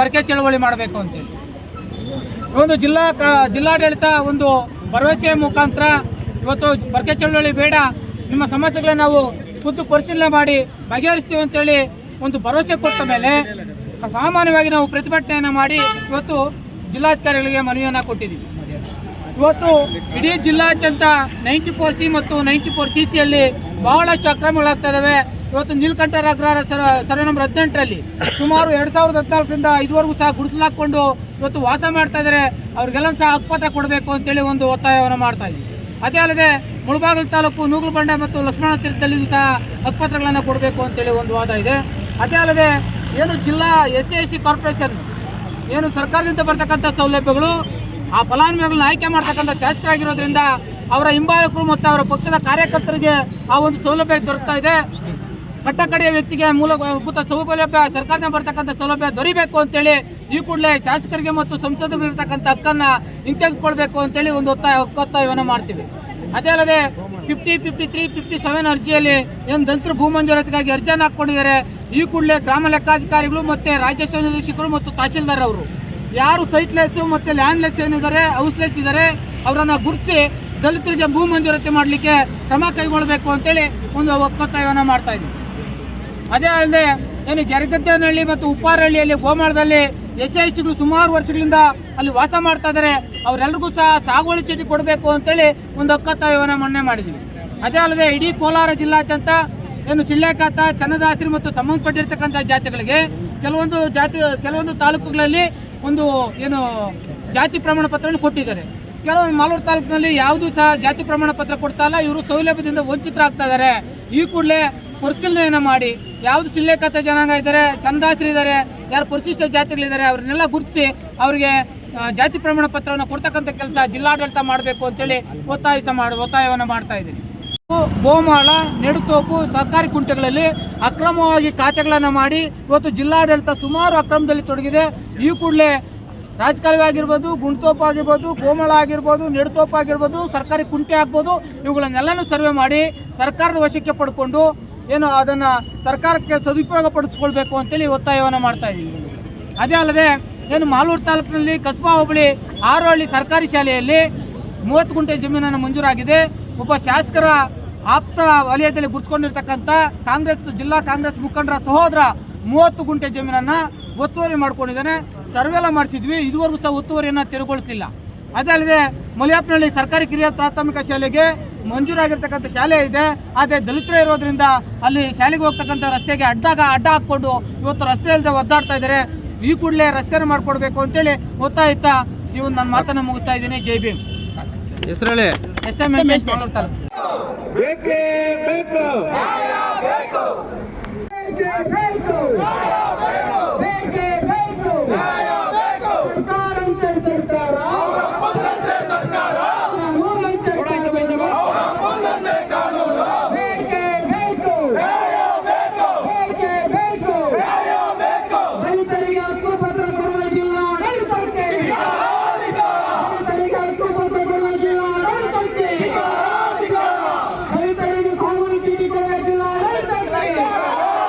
ಪರಕೆ ಚಳವಳಿ ಮಾಡಬೇಕು ಅಂತೇಳಿ ಒಂದು ಜಿಲ್ಲಾ ಕ- ಜಿಲ್ಲಾಡಳಿತ ಒಂದು ಭರವಸೆಯ ಮುಖಾಂತರ ಇವತ್ತು ಪರಕೆ ಚಳವಳಿ ಬೇಡ, ನಿಮ್ಮ ಸಮಸ್ಯೆಗಳನ್ನ ನಾವು ಖುದ್ದು ಪರಿಶೀಲನೆ ಮಾಡಿ ಬಗೆಹರಿಸ್ತೀವಿ ಅಂತೇಳಿ ಒಂದು ಭರವಸೆ ಕೊಟ್ಟ ಮೇಲೆ ಸಾಮಾನ್ಯವಾಗಿ ನಾವು ಪ್ರತಿಭಟನೆಯನ್ನು ಮಾಡಿ ಇವತ್ತು ಜಿಲ್ಲಾಧಿಕಾರಿಗಳಿಗೆ ಮನವಿಯನ್ನು ಕೊಟ್ಟಿದ್ದೀವಿ. ಇವತ್ತು ಇಡೀ ಜಿಲ್ಲಾದ್ಯಂತ ನೈಂಟಿ ಫೋರ್ ಸಿ ಮತ್ತು ನೈಂಟಿ ಫೋರ್ ಸಿ ಸಿಯಲ್ಲಿ ಬಹಳಷ್ಟು ಅಕ್ರಮಗಳಾಗ್ತಾ ಇದಾವೆ. ಇವತ್ತು ನೀಲಕಂಠರ ಅಗ್ರಹಾರ ಸರ ನಂಬರ್ ಹದಿನೆಂಟರಲ್ಲಿ ಸುಮಾರು ಎರಡು ಸಾವಿರದ ಹದಿನಾಲ್ಕರಿಂದ ಇದುವರೆಗೂ ಸಹ ಗುಡಿಸಲಾಕೊಂಡು ಇವತ್ತು ವಾಸ ಮಾಡ್ತಾ ಇದ್ದಾರೆ. ಅವ್ರಿಗೆಲ್ಲ ಸಹ ಹಕ್ಪತ್ರ ಕೊಡಬೇಕು ಅಂತೇಳಿ ಒಂದು ಒತ್ತಾಯವನ್ನು ಮಾಡ್ತಾ ಇದ್ದೀವಿ ಅದೇ ಅಲ್ಲದೆ ಮುಳಬಾಗಿಲು ತಾಲೂಕು ನೂಗಲ್ಬಂಡೆ ಮತ್ತು ಲಕ್ಷ್ಮಣ ತೀರ್ಥದಲ್ಲಿ ಸಹ ಹಕ್ಪತ್ರಗಳನ್ನು ಕೊಡಬೇಕು ಅಂತೇಳಿ ಒಂದು ವಾದ ಇದೆ. ಅದೇ ಅಲ್ಲದೆ ಏನು ಜಿಲ್ಲಾ S C S T corporation ಏನು ಸರ್ಕಾರದಿಂದ ಬರ್ತಕ್ಕಂಥ ಸೌಲಭ್ಯಗಳು, ಆ ಫಲಾನುಭವಿಗಳನ್ನ ಆಯ್ಕೆ ಮಾಡ್ತಕ್ಕಂಥ ಶಾಸಕರಾಗಿರೋದ್ರಿಂದ ಅವರ ಹಿಂಬಾಲಕರು ಮತ್ತು ಅವರ ಪಕ್ಷದ ಕಾರ್ಯಕರ್ತರಿಗೆ ಆ ಒಂದು ಸೌಲಭ್ಯ ದೊರಕ್ತಾ ಇದೆ. ಕಟ್ಟಕಡೆಯ ವ್ಯಕ್ತಿಗೆ ಮೂಲಭೂತ ಸೌಲಭ್ಯ, ಸರ್ಕಾರದಿಂದ ಬರ್ತಕ್ಕಂಥ ಸೌಲಭ್ಯ ದೊರೀಬೇಕು ಅಂತೇಳಿ ಈ ಕೂಡಲೇ ಶಾಸಕರಿಗೆ ಮತ್ತು ಸಂಸದರು ಇರತಕ್ಕಂಥ ಹಕ್ಕನ್ನು ಹಿಂತೆಗೆದುಕೊಳ್ಬೇಕು ಅಂತೇಳಿ ಒಂದು ಒತ್ತಾಯ ಒತ್ತಾಯವನ್ನು ಮಾಡ್ತೀವಿ. ಅದೇ ಅಲ್ಲದೆ fifty fifty three fifty seven ಅರ್ಜಿಯಲ್ಲಿ ಏನು ದಲಿತರು ಭೂಮಂಜೂರಾತಿಗಾಗಿ ಅರ್ಜಿಯನ್ನು ಹಾಕ್ಕೊಂಡಿದ್ದಾರೆ, ಈ ಕೂಡಲೇ ಗ್ರಾಮ ಲೆಕ್ಕಾಧಿಕಾರಿಗಳು ಮತ್ತು ರಾಜಸ್ವ ನಿರ್ದೇಶಕರು ಮತ್ತು ತಹಸೀಲ್ದಾರ್ ಅವರು. ಯಾರು ಸೈಟ್ಲೆಸ್ ಮತ್ತು ಲ್ಯಾಂಡ್ಲೆಸ್ ಏನಿದ್ದಾರೆ ಹೌಸ್ಲೆಸ್ ಇದ್ದಾರೆ, ಅವರನ್ನು ಗುರುತಿಸಿ ದಲಿತರಿಗೆ ಭೂ ಮಂಜೂರಾತಿ ಮಾಡಲಿಕ್ಕೆ ಕ್ರಮ ಕೈಗೊಳ್ಳಬೇಕು ಅಂತೇಳಿ ಒಂದು ಒತ್ತಾಯವನ್ನು ಮಾಡ್ತಾ ಇದ್ದೀವಿ. ಅದೇ ಅಲ್ಲದೆ ಏನು ಗೆರಗದ್ದನಹಳ್ಳಿ ಮತ್ತು ಉಪ್ಪಾರಹಳ್ಳಿಯಲ್ಲಿ ಗೋಮಾಳದಲ್ಲಿ ಎಸ್ ಎಸ್ ಟಿಗಳು ಸುಮಾರು ವರ್ಷಗಳಿಂದ ಅಲ್ಲಿ ವಾಸ ಮಾಡ್ತಾ ಇದ್ದಾರೆ ಅವರೆಲ್ಲರಿಗೂ ಸಹ ಸಾಗುವಳಿ ಚೀಟಿ ಕೊಡಬೇಕು ಅಂತೇಳಿ ಒಂದು ಒಕ್ಕತ್ತಾಯವನ್ನು ಮೊನ್ನೆ ಮಾಡಿದ್ವಿ. ಅದೇ ಅಲ್ಲದೆ ಇಡೀ ಕೋಲಾರ ಜಿಲ್ಲಾದ್ಯಂತ ಏನು ಸಿಳ್ಳೆಕಾತ ಚನ್ನದಾಸರಿ ಮತ್ತು ಸಂಬಂಧಪಟ್ಟಿರ್ತಕ್ಕಂಥ ಜಾತಿಗಳಿಗೆ ಕೆಲವೊಂದು ಜಾತಿ, ಕೆಲವೊಂದು ತಾಲೂಕುಗಳಲ್ಲಿ ಒಂದು ಏನು ಜಾತಿ ಪ್ರಮಾಣ ಪತ್ರವನ್ನು ಕೊಟ್ಟಿದ್ದಾರೆ. ಕೆಲವೊಂದು ಮಾಲೂರು ತಾಲೂಕಿನಲ್ಲಿ ಯಾವುದೂ ಸಹ ಜಾತಿ ಪ್ರಮಾಣ ಪತ್ರ ಕೊಡ್ತಾ ಇಲ್ಲ. ಇವರು ಸೌಲಭ್ಯದಿಂದ ವಂಚಿತರಾಗ್ತಾ ಇದ್ದಾರೆ ಈ ಕೂಡಲೇ ಪರಿಶೀಲನೆಯನ್ನು ಮಾಡಿ. ಯಾವುದು ಸಿಲ್ಲೇಖಾತ ಜನಾಂಗ ಇದ್ದಾರೆ ಇದ್ದಾರೆ, ಯಾರು ಪರಿಶಿಷ್ಟ ಜಾತಿಗಳಿದ್ದಾರೆ ಅವ್ರನ್ನೆಲ್ಲ ಗುರುತಿಸಿ ಅವರಿಗೆ ಜಾತಿ ಪ್ರಮಾಣ ಪತ್ರವನ್ನು ಕೊಡ್ತಕ್ಕಂಥ ಕೆಲಸ ಜಿಲ್ಲಾಡಳಿತ ಮಾಡಬೇಕು ಅಂತೇಳಿ ಒತ್ತಾಯಿಸ ಮಾಡಿ, ಒತ್ತಾಯವನ್ನು ಮಾಡ್ತಾ ಇದ್ದೀನಿ. ಗೋಮಾಳ, ನೆಡುತೋಪು ಸರ್ಕಾರಿ ಕುಂಟೆಗಳಲ್ಲಿ ಅಕ್ರಮವಾಗಿ ಖಾತೆಗಳನ್ನು ಮಾಡಿ ಇವತ್ತು ಜಿಲ್ಲಾಡಳಿತ ಸುಮಾರು ಅಕ್ರಮದಲ್ಲಿ ತೊಡಗಿದೆ. ಈ ಕೂಡಲೇ ರಾಜಕಾಲುವೆ ಆಗಿರ್ಬೋದು, ಗುಂಡ್ತೋಪ ಆಗಿರ್ಬೋದು, ಗೋಮಾಳ ಆಗಿರ್ಬೋದು, ನೆಡುತೋಪ ಆಗಿರ್ಬೋದು, ಸರ್ಕಾರಿ ಕುಂಟೆ ಆಗ್ಬೋದು, ಇವುಗಳನ್ನೆಲ್ಲನೂ ಸರ್ವೆ ಮಾಡಿ ಸರ್ಕಾರದ ವಶಕ್ಕೆ ಪಡ್ಕೊಂಡು ಏನು ಅದನ್ನು ಸರ್ಕಾರಕ್ಕೆ ಸದುಪಯೋಗ ಪಡಿಸ್ಕೊಳ್ಬೇಕು ಅಂತೇಳಿ ಒತ್ತಾಯವನ್ನು ಮಾಡ್ತಾ ಇದ್ದೀವಿ ಅದೇ ಅಲ್ಲದೆ ಏನು ಮಾಲೂರು ತಾಲೂಕಿನಲ್ಲಿ ಕಸ್ಬಾ ಹೋಬಳಿ ಆರೋಹಳ್ಳಿ ಸರ್ಕಾರಿ ಶಾಲೆಯಲ್ಲಿ ಮೂವತ್ತು ಗುಂಟೆ ಜಮೀನನ್ನು ಮಂಜೂರಾಗಿದೆ. ಒಬ್ಬ ಶಾಸಕರ ಆಪ್ತ ವಲಯದಲ್ಲಿ ಗುರುತಿಸ್ಕೊಂಡಿರ್ತಕ್ಕಂಥ ಕಾಂಗ್ರೆಸ್, ಜಿಲ್ಲಾ ಕಾಂಗ್ರೆಸ್ ಮುಖಂಡರ ಸಹೋದರ ಮೂವತ್ತು ಗುಂಟೆ ಜಮೀನನ್ನು ಒತ್ತುವರಿ ಮಾಡ್ಕೊಂಡಿದ್ದಾನೆ. ಸರ್ವೆಲ್ಲ ಮಾಡಿಸಿದ್ವಿ, ಇದುವರೆಗೂ ಸಹ ಒತ್ತುವರಿಯನ್ನು ತೆರವುಗೊಳಿಸಿಲ್ಲ ಅದೇ ಅಲ್ಲದೆ ಮಲಿಯಾಪ್ನಹಳ್ಳಿ ಸರ್ಕಾರಿ ಕಿರಿಯ ಪ್ರಾಥಮಿಕ ಶಾಲೆಗೆ ಮಂಜೂರಾಗಿರ್ತಕ್ಕಂಥ ಶಾಲೆ ಇದೆ. ಆದರೆ ದಲಿತರು ಇರೋದ್ರಿಂದ ಅಲ್ಲಿ ಶಾಲೆಗೆ ಹೋಗ್ತಕ್ಕಂಥ ರಸ್ತೆಗೆ ಅಡ್ಡಾಗ ಅಡ್ಡ ಹಾಕ್ಕೊಂಡು ಇವತ್ತು ರಸ್ತೆ ಇಲ್ಲದೆ ಒದ್ದಾಡ್ತಾ ಇದ್ದಾರೆ. ಈ ಕೂಡಲೇ ರಸ್ತೆನ ಮಾಡ್ಕೊಡ್ಬೇಕು ಅಂತೇಳಿ ಒತ್ತಾಯಿತ ನೀವು ನನ್ನ ಮಾತನ್ನು ಮುಗಿಸ್ತಾ ಇದ್ದೀನಿ. ಜೈ ಭೀಮ್. ಹೆಸರು ಹೇಳಿ ಎಸ್ ಎಂ ಎಂ ಎಸ್ ಬೇಕು.